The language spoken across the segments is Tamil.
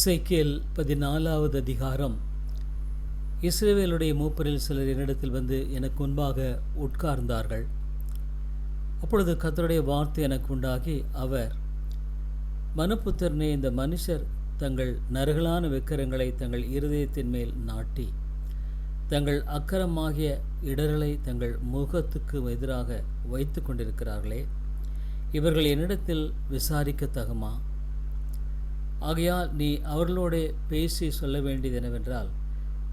இசைக்கியல் பதினாலாவது அதிகாரம். இஸ்ரேவேலுடைய மூப்பரில் சிலர் என்னிடத்தில் வந்து எனக்கு முன்பாக உட்கார்ந்தார்கள். அப்பொழுது கத்தருடைய வார்த்தை எனக்கு உண்டாகி அவர் மனுப்புத்திரனே இந்த மனுஷர் தங்கள் நறுகலான விக்கிரங்களை தங்கள் இருதயத்தின் மேல் நாட்டி தங்கள் அக்கரமாகிய இடரலை தங்கள் முகத்துக்கு எதிராக வைத்து கொண்டிருக்கிறார்களே. இவர்கள் என்னிடத்தில் விசாரிக்கத்தகுமா? ஆகையால் நீ அவர்களோடே பேசி சொல்ல வேண்டியது என்னவென்றால்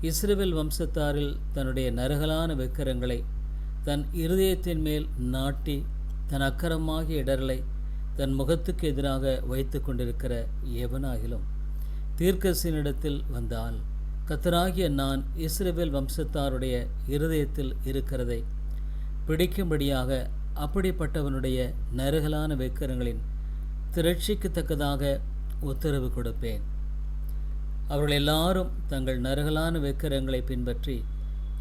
இஸ்ரேல் வம்சத்தாரில் தன்னுடைய நரகலான விக்கிரங்களை தன் இருதயத்தின் மேல் நாட்டி தன் அக்கரமாகிய இடரலை தன் முகத்துக்கு எதிராக வைத்து கொண்டிருக்கிற எவனாகிலும் தீர்க்கசினிடத்தில் வந்தால் கத்தராகிய நான் இஸ்ரேல் வம்சத்தாருடைய இருதயத்தில் இருக்கிறதை பிடிக்கும்படியாக அப்படிப்பட்டவனுடைய நரகலான விக்கிரங்களின் திரட்சிக்குத்தக்கதாக உத்தரவு கொடுப்பேன். அவர்கள் எல்லாரும் தங்கள் நரகலான வெக்கரங்களை பின்பற்றி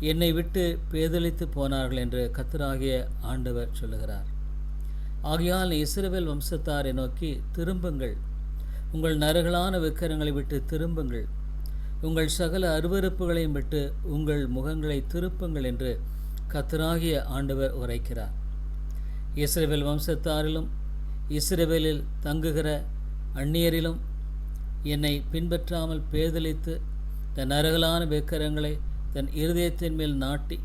என்னை விட்டு பேதலித்து போனார்கள் என்று கத்தராகிய ஆண்டவர் சொல்லுகிறார். ஆகையால் இஸ்ரவேல் வம்சத்தாரை நோக்கி திரும்புங்கள். உங்கள் நரகலான விக்கிரங்களை விட்டு திரும்புங்கள். உங்கள் சகல அருவறுப்புகளையும் விட்டு உங்கள் முகங்களை திருப்புங்கள் என்று கத்தராகிய ஆண்டவர் உரைக்கிறார். இஸ்ரேவேல் வம்சத்தாரிலும் இஸ்ரேவேலில் தங்குகிற அந்நியரிலும் என்னை பின்பற்றாமல் பேதலித்து தன் அருகலான வெக்கரங்களை தன் இருதயத்தின் மேல் நாட்டி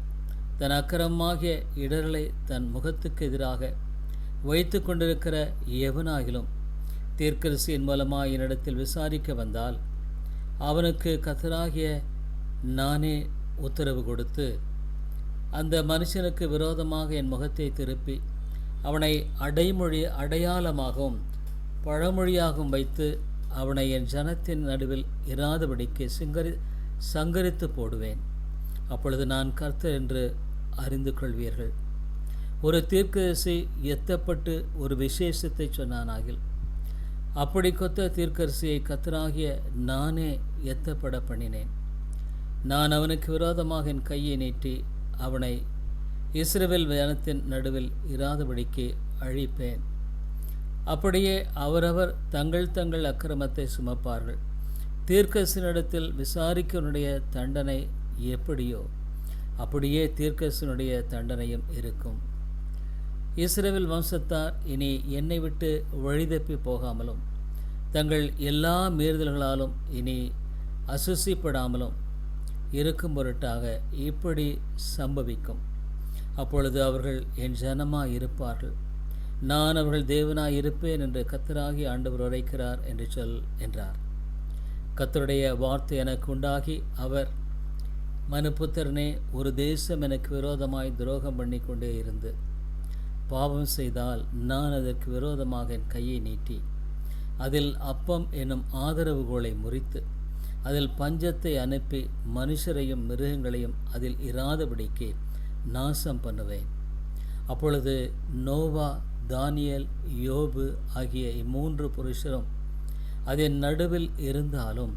தன் அக்கரமாகிய இடர்களை தன் முகத்துக்கு எதிராக வைத்து கொண்டிருக்கிற எவனாகிலும் தீர்க்கரசியின் மூலமாக என்னிடத்தில் விசாரிக்க வந்தால் அவனுக்கு கத்தராகிய நானே உத்தரவு கொடுத்து அந்த மனுஷனுக்கு விரோதமாக என் முகத்தை திருப்பி அவனை அடைமொழி அடையாளமாகவும் பழமொழியாகவும் வைத்து அவனை என் ஜனத்தின் நடுவில் இராதபடிக்கு சிங்கரி சங்கரித்து போடுவேன். அப்பொழுது நான் கர்த்தர் என்று அறிந்து கொள்வீர்கள். ஒரு தீர்க்கரசி எத்தப்பட்டு ஒரு விசேஷத்தை சொன்னானாகில் அப்படி கொத்த தீர்க்கரசியை கத்தராகிய நானே எத்தப்பட பண்ணினேன். நான் அவனுக்கு விரோதமாக என் கையை நீட்டி அவனை இஸ்ரவேல் ஜனத்தின் நடுவில் இராதபடிக்கு அழிப்பேன். அப்படியே அவரவர் தங்கள் தங்கள் அக்கிரமத்தை சுமப்பார்கள். தீர்க்கசனிடத்தில் விசாரிக்கனுடைய தண்டனை எப்படியோ அப்படியே தீர்க்கசனுடைய தண்டனையும் இருக்கும். இஸ்ரேவில் வம்சத்தார் இனி என்னை விட்டு வழிதப்பி போகாமலும் தங்கள் எல்லா மீறுதல்களாலும் இனி அசுசிப்படாமலும் இருக்கும் பொருட்டாக இப்படி சம்பவிக்கும். அப்பொழுது அவர்கள் என் ஜனமாக இருப்பார்கள் நான் அவர்கள் தேவனாய் இருப்பேன் என்று கத்தராகி ஆண்டவர் உரைக்கிறார் என்று சொல் என்றார். கத்தருடைய வார்த்தை எனக்கு உண்டாகி அவர் மனுப்புத்திரனே ஒரு தேசம் எனக்கு விரோதமாய் துரோகம் பண்ணி கொண்டே இருந்து பாவம் செய்தால் நான் அதற்கு விரோதமாக என் கையை நீட்டி அதில் அப்பம் என்னும் ஆதரவுகோளை முறித்து அதில் பஞ்சத்தை அனுப்பி மனுஷரையும் மிருகங்களையும் அதில் இராதபடிக்கு நாசம் பண்ணுவேன். அப்பொழுது நோவா தானியல் யோபு ஆகிய இம்மூன்று புருஷரும் அதன் நடுவில் இருந்தாலும்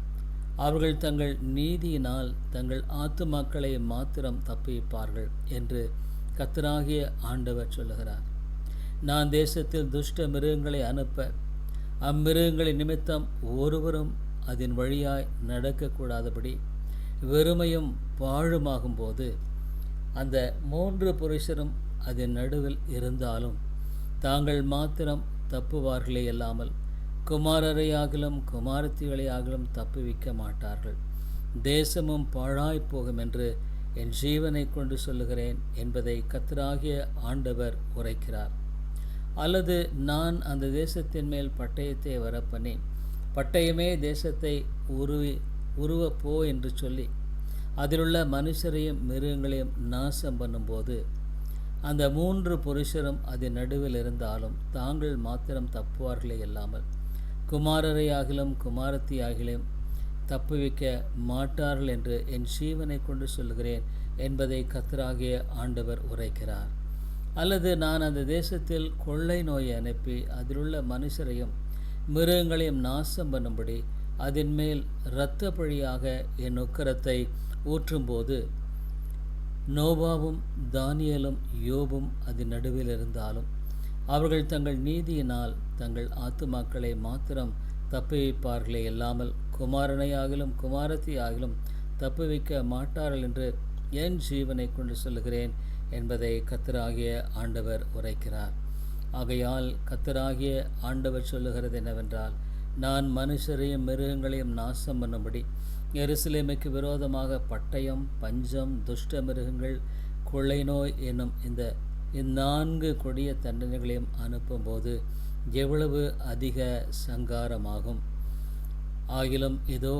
அவர்கள் தங்கள் நீதியினால் தங்கள் ஆத்துமாக்களை மாத்திரம் தப்பிப்பார்கள் என்று கத்தராகிய ஆண்டவர் சொல்லுகிறார். நான் தேசத்தில் துஷ்ட மிருகங்களை அனுப்ப அம்மிருகங்களின் நிமித்தம் ஒருவரும் அதன் வழியாய் நடக்கக்கூடாதபடி வெறுமையும் பாழுமாகும் போது அந்த மூன்று புருஷரும் அதன் நடுவில் இருந்தாலும் தாங்கள் மாத்திரம் தப்புவார்களே அல்லாமல் குமாரரையாகலும் குமாரத்திகளையாகலும் தப்புவிக்க மாட்டார்கள். தேசமும் பாழாய் போகும் என்று என் ஜீவனை கொண்டு சொல்லுகிறேன் என்பதை கத்தராகிய ஆண்டவர் உரைக்கிறார். அல்லது நான் அந்த தேசத்தின் மேல் பட்டயத்தை வரப்பண்ணி பட்டயமே தேசத்தை உருவி உருவப்போ என்று சொல்லி அதிலுள்ள மனுஷரையும் மிருகங்களையும் நாசம் பண்ணும்போது அந்த மூன்று புருஷரும் அதன் நடுவில் இருந்தாலும் தாங்கள் மாத்திரம் தப்புவார்களே இல்லாமல் குமாரரையாகிலும் குமாரத்தியாகிலும் தப்புவிக்க மாட்டார்கள் என்று என் சீவனை கொண்டு சொல்கிறேன் என்பதை கத்தராகிய ஆண்டவர் உரைக்கிறார். அல்லது நான் அந்த தேசத்தில் கொள்ளை நோயை அனுப்பி அதிலுள்ள மனுஷரையும் மிருகங்களையும் நாசம் பண்ணும்படி அதன் மேல் இரத்த பழியாக என் உக்கரத்தை ஊற்றும்போது நோபாவும் தானியலும் யோபும் அதன் நடுவில் இருந்தாலும் அவர்கள் தங்கள் நீதியினால் தங்கள் ஆத்துமாக்களை மாத்திரம் தப்புவிப்பார்களே இல்லாமல் குமாரனை ஆகிலும் குமாரத்தி ஆகிலும் தப்புவிக்க மாட்டார்கள் என்று என் ஜீவனை கொண்டு சொல்லுகிறேன் என்பதை கத்தராகிய ஆண்டவர் உரைக்கிறார். ஆகையால் கத்தராகிய ஆண்டவர் சொல்லுகிறது என்னவென்றால் நான் மனுஷரையும் மிருகங்களையும் நாசம் பண்ணும்படி எருசலேமுக்கு விரோதமாக பட்டயம் பஞ்சம் துஷ்ட மிருகங்கள் கொள்ளை நோய் என்னும் இந்த இந்நான்கு கொடிய தண்டனைகளையும் அனுப்பும்போது எவ்வளவு அதிக சங்காரமாகும்? ஆகிலும் இதோ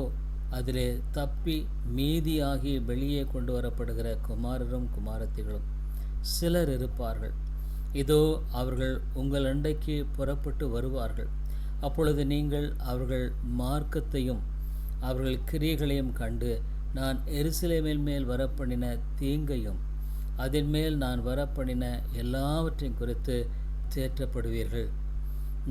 அதிலே தப்பி மீதியாகி வெளியே கொண்டு வரப்படுகிற குமாரரும் குமாரத்திகளும் சிலர் இருப்பார்கள். இதோ அவர்கள் உங்கள் அண்டைக்கு புறப்பட்டு வருவார்கள். அப்பொழுது நீங்கள் அவர்கள் மார்க்கத்தையும் அவர்கள் கிரியைகளையும் கண்டு நான் எருசலேமின் மேல் வரப்பண்ணின தீங்கையும் அதன் மேல் நான் வரப்பண்ணின எல்லாவற்றையும் குறித்து தேற்றப்படுவீர்கள்.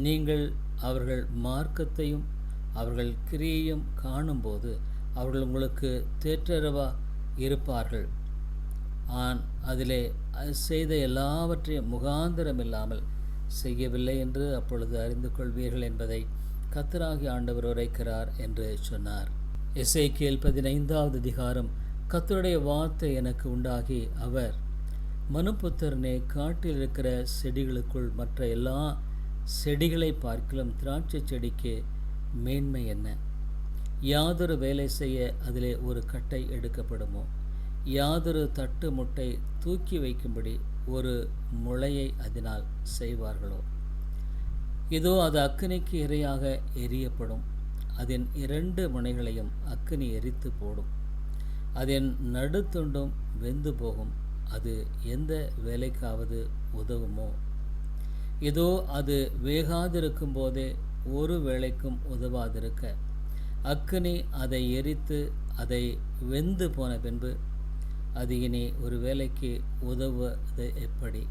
நீங்கள் அவர்கள் மார்க்கத்தையும் அவர்கள் கிரியையும் காணும்போது அவர்கள் உங்களுக்கு தேற்றரவா இருப்பார்கள். ஆன் அதிலே செய்த எல்லாவற்றையும் முகாந்திரம் இல்லாமல் செய்யவில்லை என்று அப்பொழுது அறிந்து கொள்வீர்கள் என்பதை கத்தராகி ஆண்டவர் உரைக்கிறார் என்று சொன்னார். இசைக்கியல் பதினைந்தாவது அதிகாரம் கத்தருடைய வார்த்தை எனக்கு உண்டாகி அவர் மனுப்புத்திரனே காட்டில் இருக்கிற செடிகளுக்குள் மற்ற எல்லா செடிகளை பார்க்கலும் திராட்சை செடிக்கு மேன்மை என்ன? யாதொரு வேலை செய்ய அதிலே ஒரு கட்டை எடுக்கப்படுமோ? யாதொரு தட்டு முட்டை தூக்கி வைக்கும்படி ஒரு முளையை அதனால் செய்வார்களோ? இதோ அது அக்கினிக்கு இரையாக எரியப்படும். அதன் இரண்டு முனைகளையும் அக்கினி எரித்து போடும். அதன் நடுத்துண்டும் வெந்து போகும். அது எந்த வேலைக்காவது உதவுமோ? இதோ அது வேகாதிருக்கும் போதே ஒரு வேலைக்கும் உதவாதிருக்க. அக்கினி அதை எரித்து அதை வெந்து போன பின்பு அது இனி ஒரு வேலைக்கு உதவுவது எப்படி?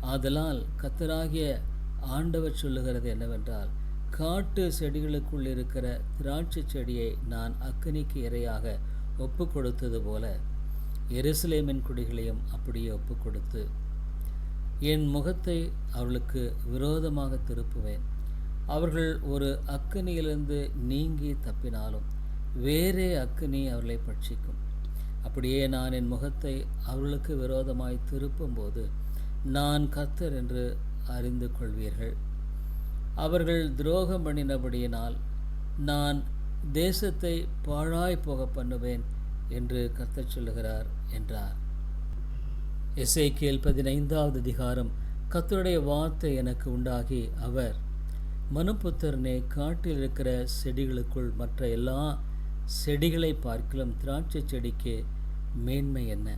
ஆதலால் கத்தராகிய ஆண்டவர் சொல்லுகிறது என்னவென்றால் காட்டு செடிகளுக்குள் இருக்கிற திராட்சை செடியை நான் அக்கினிக்கு இரையாக ஒப்பு கொடுத்தது போல எருசலேமின் குடிகளையும் அப்படியே ஒப்பு கொடுத்து என் முகத்தை அவர்களுக்கு விரோதமாக திருப்புவேன். அவர்கள் ஒரு அக்கினியிலிருந்து நீங்கி தப்பினாலும் வேறே அக்கினி அவர்களை பட்சிக்கும். அப்படியே நான் என் முகத்தை அவர்களுக்கு விரோதமாய் திருப்பும்போது நான் கத்தர் என்று அறிந்து கொள்வீர்கள் அவர்கள் துரோகம் பண்ணினபடியினால் நான் தேசத்தை பாழாய் போக பண்ணுவேன் என்று கத்தச் சொல்லுகிறார் என்றார். எஸ்ஐகேல் பதினைந்தாவது அதிகாரம் கத்தருடைய வார்த்தை எனக்கு உண்டாகி அவர் மனுப்புத்திரனே காட்டில் இருக்கிற செடிகளுக்குள் மற்ற எல்லா செடிகளை பார்க்கலும் திராட்சை செடிக்கு மேன்மை என்ன?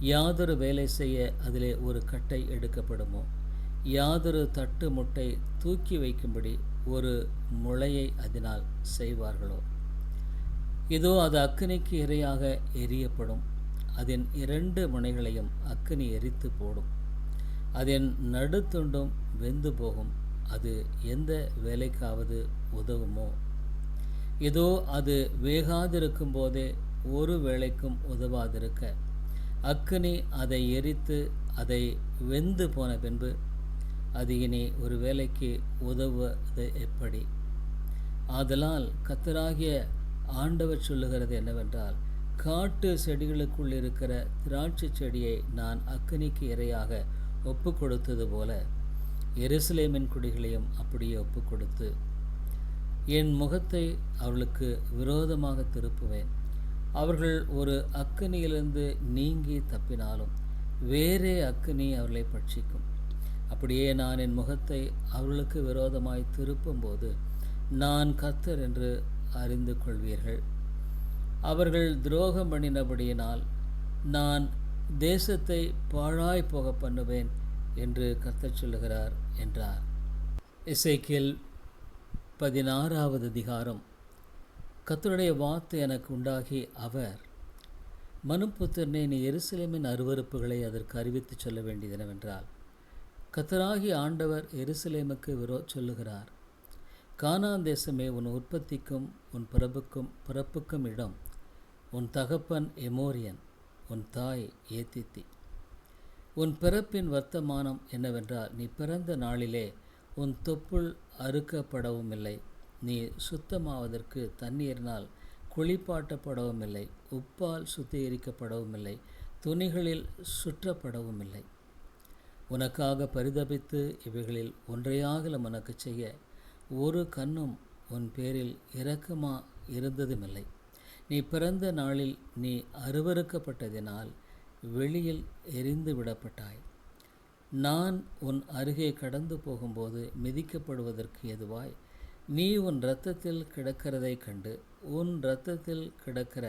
யாதொரு வேலை செய்ய அதிலே ஒரு கட்டை எடுக்கப்படுமோ? யாதொரு தட்டு முட்டை தூக்கி வைக்கும்படி ஒரு முளையை அதனால் செய்வார்களோ? இதோ அது அக்கினிக்கு இரையாக எரியப்படும். அதன் இரண்டு முனைகளையும் அக்கினி எரித்து போடும். அதன் நடுத்துண்டும் வெந்து போகும். அது எந்த வேலைக்காவது உதவுமோ? இதோ அது வேகாதிருக்கும் போதே ஒரு வேளைக்கும் உதவாதிருக்க. அக்கினி அதை எரித்து அதை வெந்து போன பின்பு அது இனி ஒரு வேலைக்கு உதவுவது எப்படி? ஆதலால் கத்தராகிய ஆண்டவர் சொல்லுகிறது என்னவென்றால் காட்டு செடிகளுக்குள் இருக்கிற திராட்சை செடியை நான் அக்கினிக்கு இரையாக ஒப்பு கொடுத்தது போல எருசலேமின் குடிகளையும் அப்படியே ஒப்பு கொடுத்து என் முகத்தை அவளுக்கு விரோதமாக திருப்புவேன். அவர்கள் ஒரு அக்கினியிலிருந்து நீங்கி தப்பினாலும் வேறே அக்கினி அவர்களை பட்சிக்கும். அப்படியே நான் என் முகத்தை அவர்களுக்கு விரோதமாய் திருப்பும்போது நான் கத்தர் என்று அறிந்து கொள்வீர்கள். அவர்கள் துரோகம் பண்ணினபடியினால் நான் தேசத்தை பாழாய் போக பண்ணுவேன் என்று கர்த்தர் சொல்லுகிறார் என்றார். இசைக்கில் பதினாறாவது அதிகாரம். கத்தருடைய வார்த்தை எனக்கு உண்டாகி அவர் மனுப்புத்திரனே நீ எருசலேமின் அருவறுப்புகளை அதற்கு அறிவித்து சொல்ல வேண்டியது என்னவென்றால் கத்தராகி ஆண்டவர் எருசலேமுக்கு விரோ சொல்லுகிறார். கானான் தேசமே உன் உற்பத்திக்கும் உன் பிறப்புக்கும் பிறப்புக்கும் இடம். உன் தகப்பன் எமோரியன் உன் தாய் ஏத்தித்தி. உன் பிறப்பின் வர்த்தமானம் என்னவென்றால் நீ பிறந்த நாளிலே உன் தொப்புள் அறுக்கப்படவும் இல்லை நீ சுத்தமாவதற்கு தண்ணீரினால் குளிப்பாட்டப்படவும் இல்லை உப்பால் சுத்திகரிக்கப்படவும் இல்லை துணிகளில் சுற்றப்படவும் இல்லை உனக்காக பரிதபித்து இவைகளில் ஒன்றையாகலும் உனக்கு செய்ய ஒரு கண்ணும் உன் பேரில் இரக்கமா இருந்ததுமில்லை. நீ பிறந்த நாளில் நீ அருவறுக்கப்பட்டதினால் வெளியில் எரிந்து விடப்பட்டாய் நான் உன் அருகே கடந்து போகும்போது மிதிக்கப்படுவதற்கு எதுவாய்? நீ உன் இரத்தத்தில் கிடக்கிறதை கண்டு உன் இரத்தத்தில் கிடக்கிற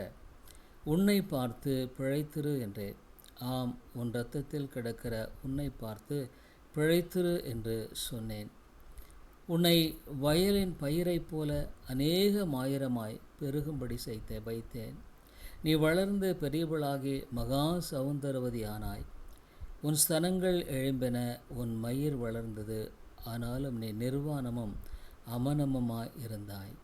உன்னை பார்த்து பிழைத்திரு என்றேன். ஆம் உன் ரத்தத்தில் கிடக்கிற உன்னை பார்த்து பிழைத்திரு என்று சொன்னேன். உன்னை வயலின் பயிரைப் போல அநேக மாயிரமாய் பெருகும்படி செய்த வைத்தேன். நீ வளர்ந்து பெரியவளாகி மகா சௌந்தரவதியானாய் உன் ஸ்தனங்கள் எழும்பின உன் மயிர் வளர்ந்தது. ஆனாலும் நீ நிர்வாணமும் அமனமுமாய் இருந்தாய்.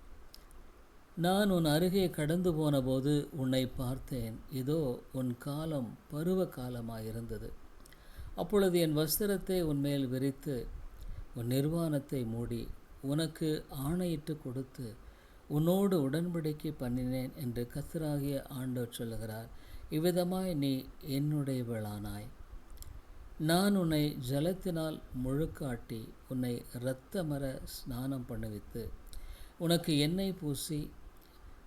நான் உன் அருகே கடந்து போனபோது உன்னை பார்த்தேன். இதோ உன் காலம் பருவ காலமாயிருந்தது. அப்பொழுது என் வஸ்திரத்தை உன்மேல் விரித்து உன் நிர்வாணத்தை மூடி உனக்கு ஆணையிட்டு கொடுத்து உன்னோடு உடன்படிக்கை பண்ணினேன் என்று கத்தராகிய ஆண்டோர் சொல்லுகிறார். இவ்விதமாய் நீ என்னுடையவளானாய். நான் உன்னை ஜலத்தினால் முழுக்காட்டி உன்னை இரத்தமர ஸ்நானம் பண்ணுவித்து உனக்கு எண்ணெய் பூசி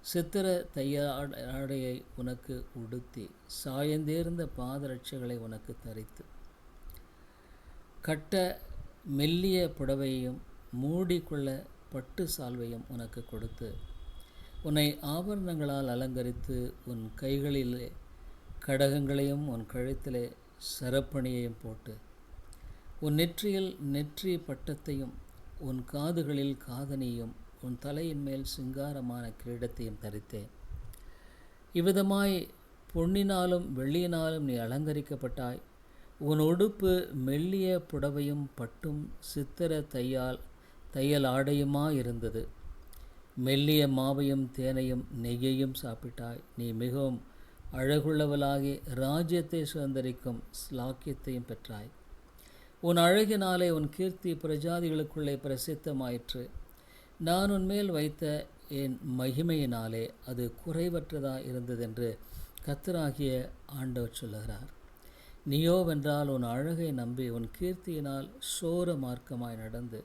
சித்திர தையாடையை உனக்கு உடுத்தி சாயந்தேர்ந்த பாதரட்சைகளை உனக்கு தரித்து. கட்ட மெல்லிய புடவையும் மூடிக்கொள்ள பட்டு சால்வையும் உனக்கு கொடுத்து உன்னை ஆபரணங்களால் அலங்கரித்து உன் கைகளிலே கடகங்களையும் உன் கழுத்திலே சரப்பணியையும் போட்டு உன் நெற்றியில் நெற்றி பட்டத்தையும் உன் காதுகளில் காதணியும் உன் தலையின் மேல் சிங்காரமான கிரீடத்தையும் தரித்தேன் இவ்விதமாய் பொன்னினாலும் வெள்ளியினாலும் நீ அலங்கரிக்கப்பட்டாய். உன் உடுப்பு மெல்லிய புடவையும் பட்டும் சித்திர தையால் தையல் ஆடையுமாயிருந்தது. மெல்லிய மாவையும் தேனையும் நெய்யையும் சாப்பிட்டாய். நீ மிகவும் அழகுள்ளவளாகி ராஜ்யத்தை சுதந்திரிக்கும் ஸ்லாக்கியத்தையும் பெற்றாய். உன் அழகினாலே உன் கீர்த்தி பிரஜாதிகளுக்குள்ளே பிரசித்தமாயிற்று. நான் உன்மேல் வைத்த என் மகிமையினாலே அது குறைவற்றதா இருந்ததென்று கத்தராகிய ஆண்டவர் சொல்லுகிறார். நீயோவென்றால் உன் அழகை நம்பி உன் கீர்த்தியினால் சோர மார்க்கமாய் நடந்து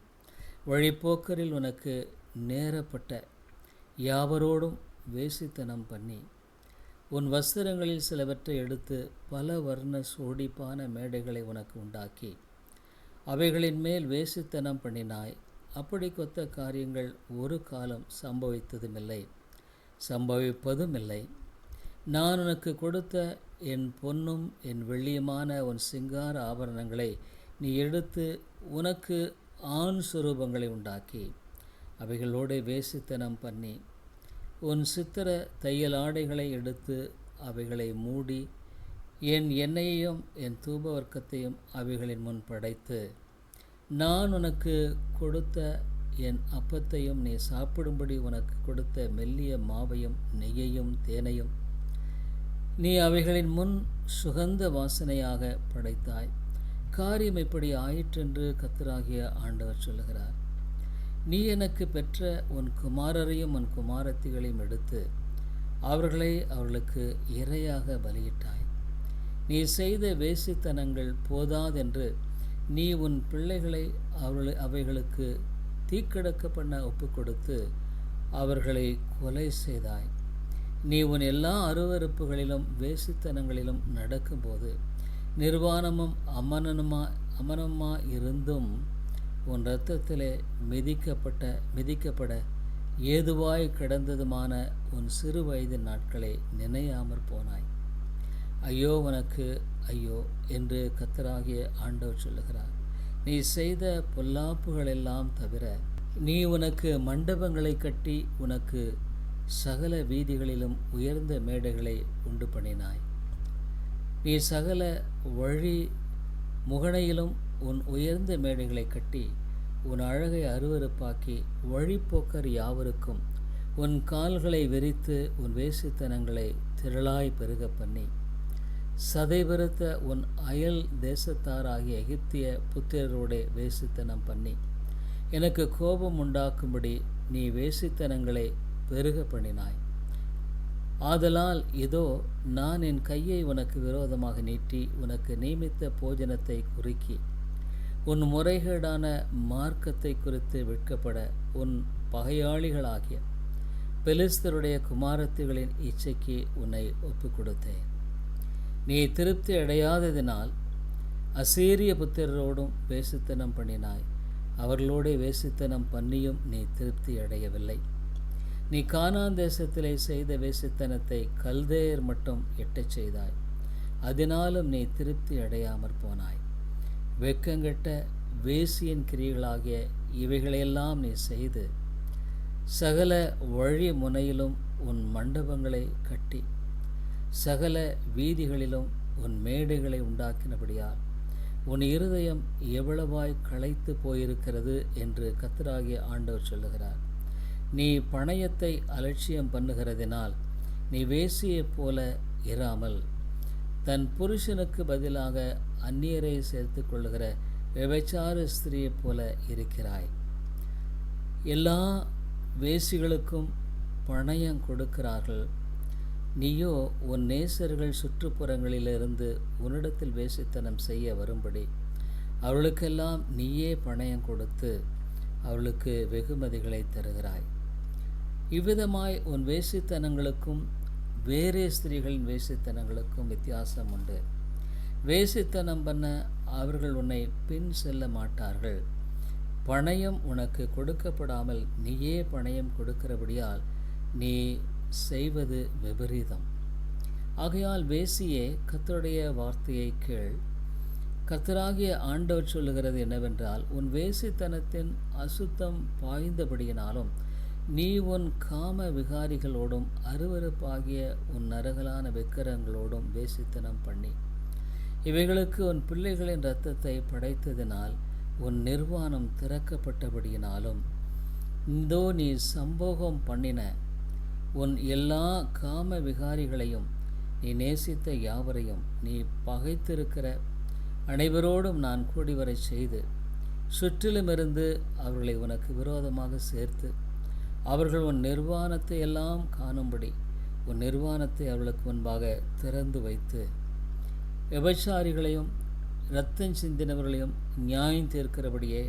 வழிப்போக்கரில் உனக்கு நேரப்பட்ட யாவரோடும் வேசித்தனம் பண்ணி உன் வஸ்திரங்களில் சிலவற்றை எடுத்து பல வர்ண சோடிப்பான மேடைகளை உனக்கு உண்டாக்கி அவைகளின் மேல் வேசித்தனம் பண்ணினாய். அப்படி கொத்த காரியங்கள் ஒரு காலம் சம்பவித்ததுமில்லை. சம்பவிப்பதுமில்லை. நான் உனக்கு கொடுத்த என் பொன்னும் என் வெள்ளியுமான உன் சிங்கார ஆபரணங்களை நீ எடுத்து உனக்கு ஆண் சுரூபங்களை உண்டாக்கி அவைகளோடு வேசித்தனம் பண்ணி உன் சித்திர தையல் ஆடைகளை எடுத்து அவைகளை மூடி என் எண்ணெயையும் என் தூப வர்க்கத்தையும் அவைகளின் முன் படைத்து நான் உனக்கு கொடுத்த என் அப்பத்தையும் நீ சாப்பிடும்படி உனக்கு கொடுத்த மெல்லிய மாவையும் நெய்யையும் தேனையும் நீ அவைகளின் முன் சுகந்த வாசனையாக படைத்தாய். காரியம் இப்படி ஆயிற்றென்று கத்தராகிய ஆண்டவர் சொல்லுகிறார். நீ எனக்கு பெற்ற உன் குமாரரையும் உன் குமாரத்திகளையும் எடுத்து அவர்களை அவர்களுக்கு இரையாக பலியிட்டாய். நீ செய்த வேசித்தனங்கள் போதாதென்று நீ உன் பிள்ளைகளை அவர்களை அவைகளுக்கு தீக்கடக்க பண்ண ஒப்பு கொடுத்து அவர்களை கொலை செய்தாய். நீ உன் எல்லா அருவறுப்புகளிலும் வேசித்தனங்களிலும் நடக்கும்போது நிர்வாணமும் அமனனுமா அமனமா இருந்தும் உன் இரத்தத்திலே மிதிக்கப்பட்ட மிதிக்கப்பட ஏதுவாய் கிடந்ததுமான உன் சிறு வயது நாட்களை நினையாமற் போனாய். ஐயோ உனக்கு ஐயோ என்று கத்தராகிய ஆண்டவர் சொல்லுகிறார். நீ செய்த பொல்லாப்புகளெல்லாம் தவிர நீ உனக்கு மண்டபங்களை கட்டி உனக்கு சகல வீதிகளிலும் உயர்ந்த மேடைகளை உண்டு பண்ணினாய். நீ சகல வழி முகணையிலும் உன் உயர்ந்த மேடைகளை கட்டி உன் அழகை அருவருப்பாக்கி வழிப்போக்கர் யாவருக்கும் உன் கால்களை விரித்து உன் வேசித்தனங்களை திரளாய் பெருக பண்ணி சதைபெருத்த உன் அயல் தேசத்தாராகிய எகிப்திய புத்திரரோட வேசித்தனம் பண்ணி. எனக்கு கோபம் உண்டாக்கும்படி நீ வேசித்தனங்களை பெருக பண்ணினாய். ஆதலால் இதோ நான் என் கையை உனக்கு விரோதமாக நீட்டி உனக்கு நியமித்த போஜனத்தை குறுக்கி உன் முறைகேடான மார்க்கத்தை குறித்து விற்கப்பட உன் பகையாளிகளாகிய பெலிஸ்தருடைய குமாரத்துகளின் இச்சைக்கு உன்னை ஒப்புக் கொடுத்தேன் நீ திருப்தி அடையாததினால் அசீரிய புத்திரரோடும் வேசித்தனம் பண்ணினாய். அவர்களோடே வேசித்தனம் பண்ணியும் நீ திருப்தி அடையவில்லை. நீ கானான் தேசத்திலே செய்த வேசித்தனத்தை கல்தேயர் மட்டும் எட்டச் செய்தாய். அதனாலும் நீ திருப்தி அடையாமற் போனாய். வெக்கங்கெட்ட வேசியின் கிரிகளாகிய இவைகளையெல்லாம் நீ செய்து சகல வழி முனையிலும் உன் மண்டபங்களை கட்டி சகல வீதிகளிலும் உன் மேடைகளை உண்டாக்கினபடியால் உன் இருதயம் எவ்வளவாய் களைத்து போயிருக்கிறது என்று கத்தராகிய ஆண்டவர் சொல்லுகிறார். நீ பணயத்தை அலட்சியம் பண்ணுகிறதினால் நீ வேசியைப் போல இராமல் தன் புருஷனுக்கு பதிலாக அந்நியரை சேர்த்து கொள்ளுகிற விபச்சார ஸ்திரியைப் போல இருக்கிறாய். எல்லா வேசிகளுக்கும் பணயம் கொடுக்கிறார்கள். நீயோ உன் நேசர்கள் சுற்றுப்புறங்களிலிருந்து உன்னிடத்தில் வேசித்தனம் செய்ய வரும்படி. அவளுக்கெல்லாம் நீயே பணயம் கொடுத்து அவளுக்கு வெகுமதிகளை தருகிறாய். இவ்விதமாய் உன் வேசித்தனங்களுக்கும் வேறே ஸ்திரீகளின் வேசித்தனங்களுக்கும் வித்தியாசம் உண்டு. வேசித்தனம் பண்ண அவர்கள் உன்னை பின் செல்ல மாட்டார்கள். பணயம் உனக்கு கொடுக்கப்படாமல் நீயே பணயம் கொடுக்கிறபடியால் நீ செய்வது விபரீதம். ஆகையால் வேசியே கத்தருடைய வார்த்தையை கேள். கத்தராகிய ஆண்டவர் சொல்லுகிறது என்னவென்றால் உன் வேசித்தனத்தின் அசுத்தம் பாய்ந்தபடியினாலும் நீ உன் காம விகாரிகளோடும் அருவருப்பாகிய உன் நரகலான விக்கிரங்களோடும் வேசித்தனம் பண்ணி. இவைகளுக்கு உன் பிள்ளைகளின் இரத்தத்தை படைத்ததினால் உன் நிர்வாணம் திறக்கப்பட்டபடியினாலும் இந்தோ நீ சம்போகம் பண்ணின உன் எல்லா காம விகாரிகளையும் நீ நேசித்த யாவரையும் நீ பகைத்திருக்கிற. அனைவரோடும் நான் கூடிவரை செய்து சுற்றிலுமிருந்து அவர்களை உனக்கு விரோதமாக சேர்த்து அவர்கள் உன் நிர்வாணத்தை எல்லாம் காணும்படி உன் நிர்வாணத்தை அவர்களுக்கு முன்பாக திறந்து வைத்து விபச்சாரிகளையும் இரத்தம் சிந்தினவர்களையும் நியாயம் தீர்க்கிறபடியே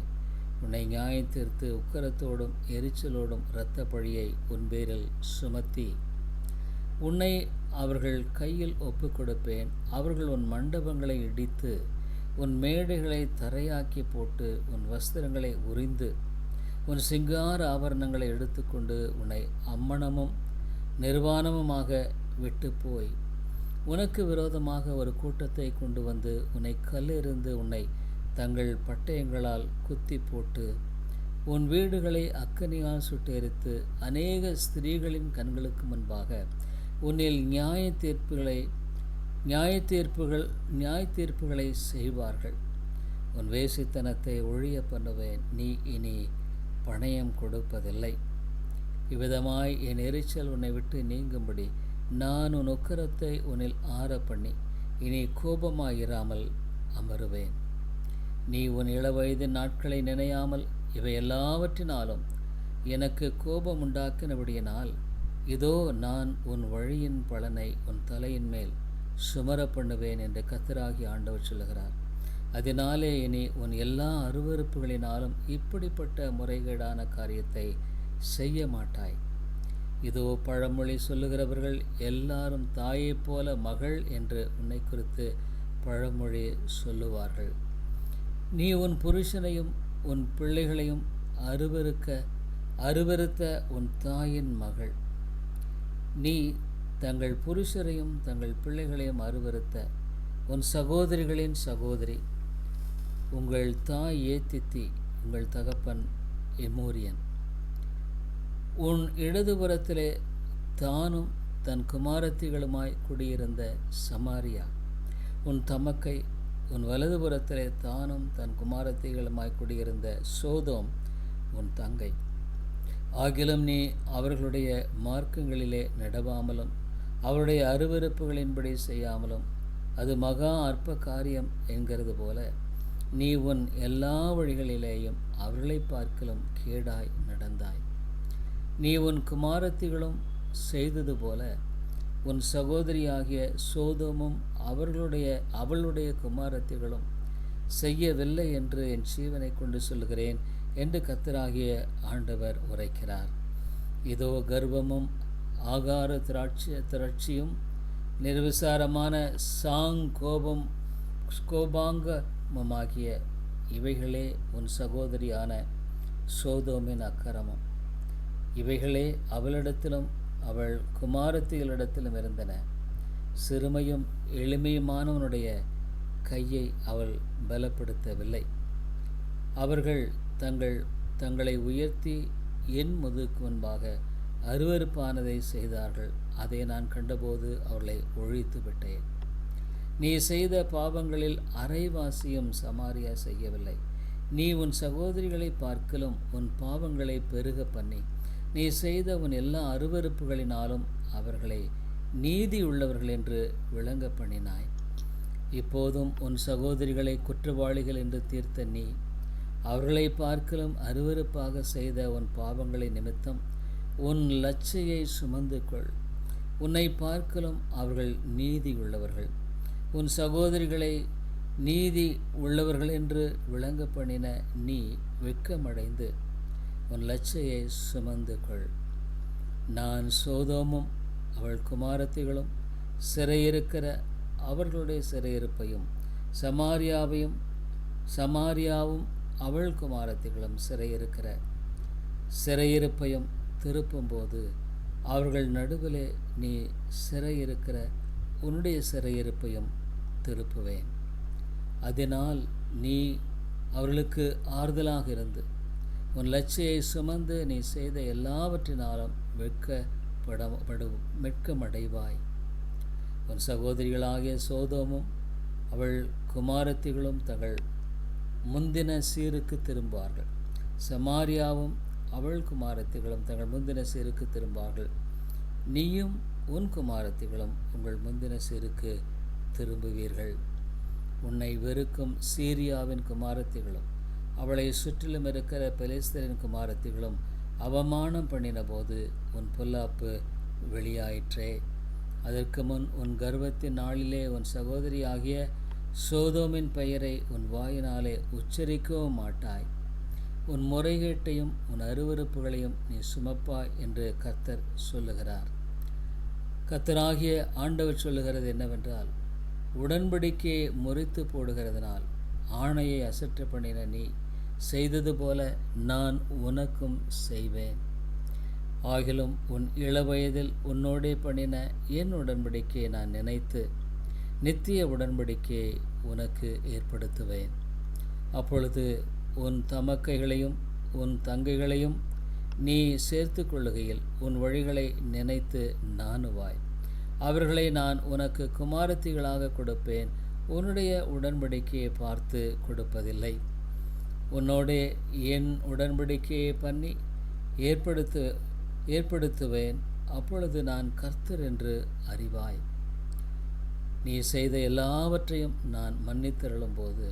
உன்னை நியாயம் தீர்த்து உக்கரத்தோடும் எரிச்சலோடும் இரத்த பழியை உன் பேரில் சுமத்தி. உன்னை அவர்கள் கையில் ஒப்பு கொடுப்பேன். அவர்கள் உன் மண்டபங்களை இடித்து உன் மேடைகளை தரையாக்கி போட்டு உன் வஸ்திரங்களை உறிந்து உன் சிங்கார ஆபரணங்களை எடுத்துக்கொண்டு உன்னை அம்மணமும் நிர்வாணமுமாக விட்டு போய். உனக்கு விரோதமாக ஒரு கூட்டத்தை கொண்டு வந்து உன்னை கல்லெறிந்து உன்னை தங்கள் பட்டயங்களால் குத்தி போட்டு உன் வீடுகளை அக்கனியால் சுட்டெரித்து அநேக ஸ்திரீகளின் கண்களுக்கு முன்பாக உன்னில் நியாய தீர்ப்புகளை நியாய தீர்ப்புகள் நியாய தீர்ப்புகளை செய்வார்கள். உன் வேசித்தனத்தை ஒழிய பண்ணுவேன். நீ இனி பணயம் கொடுப்பதில்லை. இவ்விதமாய் என் எரிச்சல் உன்னை விட்டு நீங்கும்படி நான் உன் உக்கரத்தை உன்னில் ஆற பண்ணி இனி கோபமாயிராமல் அமருவேன். நீ உன் இளவயது நாட்களை நினையாமல் இவை எல்லாவற்றினாலும் எனக்கு கோபம் உண்டாக்கினபடியினால் இதோ நான் உன் வழியின் பலனை உன் தலையின் மேல் சுமர பண்ணுவேன் என்று கத்தராகி ஆண்டவர் சொல்லுகிறார். அதனாலே இனி உன் எல்லா அருவறுப்புகளினாலும் இப்படிப்பட்ட முறைகேடான காரியத்தை செய்ய மாட்டாய். இதோ பழமொழி சொல்லுகிறவர்கள் எல்லாரும் தாயைப் போல மகள் என்று உன்னை குறித்து பழமொழி சொல்லுவார்கள். நீ உன் புருஷனையும் உன் பிள்ளைகளையும் அருவருக்க அருவருத்த உன் தாயின் மகள். நீ தங்கள் புருஷரையும் தங்கள் பிள்ளைகளையும் அருவருத்த உன் சகோதரிகளின் சகோதரி. உங்கள் தாய் ஏத்தித்தி உங்கள் தகப்பன் எமோரியன். உன் இடதுபுறத்திலே தானும் தன் குமாரத்திகளுமாய் குடியிருந்த சமாரியா. உன் தமக்கை உன் வலதுபுறத்திலே தானும் தன் குமாரத்தைகளுமாய் குடியிருந்த சோதோம் உன் தங்கை. ஆகிலும் நீ அவர்களுடைய மார்க்கங்களிலே நடவாமலும் அவருடைய அருவறுப்புகளின்படி செய்யாமலும் அது மகா அற்ப காரியம் என்கிறது போல நீ உன் எல்லா வழிகளிலேயும் அவர்களை பார்க்கலும் கேடாய் நடந்தாய். நீ உன் குமாரத்திகளும் செய்தது போல உன் சகோதரியாகிய சோதமும் அவர்களுடைய அவளுடைய குமாரத்திகளும் செய்யவில்லை என்று என் ஜீவனை கொண்டு சொல்கிறேன் என்று கத்தராகிய ஆண்டவர் உரைக்கிறார். இதோ கர்வமும் ஆகார திராட்சி திரட்சியும் நிர்விசாரமான சாங் கோபம் கோபாங்கமுமாகிய இவைகளே உன் சகோதரியான சோதோமின் அக்கிரமம். இவைகளே அவளிடத்திலும் அவள் குமாரத்திகளிடத்திலும் இருந்தன. சிறுமையும் எளிமையுமானவனுடைய கையை அவள் பலப்படுத்தவில்லை. அவர்கள் தங்கள் தங்களை உயர்த்தி என் முதுக்கு முன்பாக அருவருப்பானதை செய்தார்கள். அதை நான் கண்டபோது அவர்களை ஒழித்து விட்டேன். நீ செய்த பாவங்களில் அரைவாசியும் சமாரியா செய்யவில்லை. நீ உன் சகோதரிகளை பார்க்கலும் உன் பாவங்களை பெருக பண்ணி நீ செய்த உன் எல்லா அருவருப்புகளினாலும் அவர்களை நீதி உள்ளவர்கள் என்று விளங்க பண்ணினாய். இப்போதும் உன் சகோதரிகளை குற்றவாளிகள் என்று தீர்த்த நீ அவர்களை பார்க்கலும் அருவருப்பாக செய்த உன் பாவங்களை நிமித்தம் உன் லட்சையை சுமந்து கொள். உன்னை பார்க்கலும் அவர்கள் நீதி உள்ளவர்கள். உன் சகோதரிகளை நீதி உள்ளவர்கள் என்று விளங்க பண்ணின நீ வெட்கமடைந்து உன் லட்சையை சுமந்து கொள். நான் சோதோமும் அவள் குமாரத்திகளும் சிறையிருக்கிற அவர்களுடைய சிறையிருப்பையும் சமாரியாவையும் சமாரியாவும் அவள் குமாரத்திகளும் சிறையிருக்கிற சிறையிருப்பையும் திருப்பும்போது அவர்கள் நடுவிலே நீ சிறையிருக்கிற உன்னுடைய சிறையிருப்பையும் திருப்புவேன். அதனால் நீ அவர்களுக்கு ஆறுதலாக இருந்து உன் லட்சியை சுமந்து நீ செய்த எல்லாவற்றினாலும் வெட்கப்படப்படு வெட்கமடைவாய் உன் சகோதரிகளாகிய சோதோமும் அவள் குமாரத்திகளும் தங்கள் முந்தின சீருக்கு திரும்புவார்கள் சமாரியாவும் அவள் குமாரத்திகளும் தங்கள் முந்தின சீருக்கு திரும்பார்கள். நீயும் உன் குமாரத்திகளும் உங்கள் முந்தின சீருக்கு திரும்புவீர்கள். உன்னை வெறுக்கும் சீரியாவின் குமாரத்திகளும் அவளை சுற்றிலும் இருக்கிற பெலிஸ்தரின் குமாரத்திகளும் அவமானம் பண்ணின போது உன் பொல்லாப்பு வெளியாயிற்றே. அதற்கு முன் உன் கர்வத்தின் நாளிலே உன் சகோதரி ஆகிய சோதோமின் பெயரை உன் வாயினாலே உச்சரிக்கவும் மாட்டாய். உன் முறைகேட்டையும் உன் அருவறுப்புகளையும் நீ சுமப்பாய் என்று கர்த்தர் சொல்லுகிறார். கர்த்தராகிய ஆண்டவர் சொல்லுகிறது என்னவென்றால் உடன்படிக்கையை முறித்து போடுகிறதுனால் ஆணையை அசற்ற பண்ணின நீ செய்தது போல நான் உனக்கும் செய்வேன். ஆகிலும் உன் இளவயதில் உன்னோடே பண்ணின என் உடன்படிக்கையை நான் நினைத்து நித்திய உடன்படிக்கையை உனக்கு ஏற்படுத்துவேன். அப்பொழுது உன் தமக்கைகளையும் உன் தங்கைகளையும் நீ சேர்த்து கொள்ளுகையில் உன் வழிகளை நினைத்து நாணுவாய். அவர்களை நான் உனக்கு குமாரத்திகளாக கொடுப்பேன். உன்னுடைய உடன்படிக்கையை பார்த்து கொடுப்பதில்லை. உன்னோடே என் உடன்படிக்கையை பண்ணி ஏற்படுத்து ஏற்படுத்துவேன். அப்பொழுது நான் கர்த்தர் என்று அறிவாய். நீ செய்த எல்லாவற்றையும் நான் மன்னித்திருளும் போது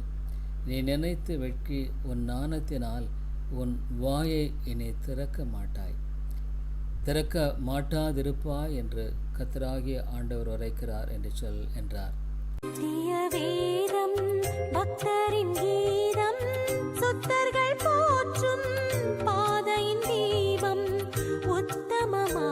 நீ நினைத்து வெட்கி உன் நாணத்தினால் உன் வாயை இனி திறக்க மாட்டாய். திறக்க மாட்டாதிருப்பாய் என்று கத்தராகிய ஆண்டவர் உரைக்கிறார் என்று சொல் என்றார். வீரம் பக்தரின் கீதம் சுத்தர்கள் போற்றும் பாதையின் தீபம் உத்தமமா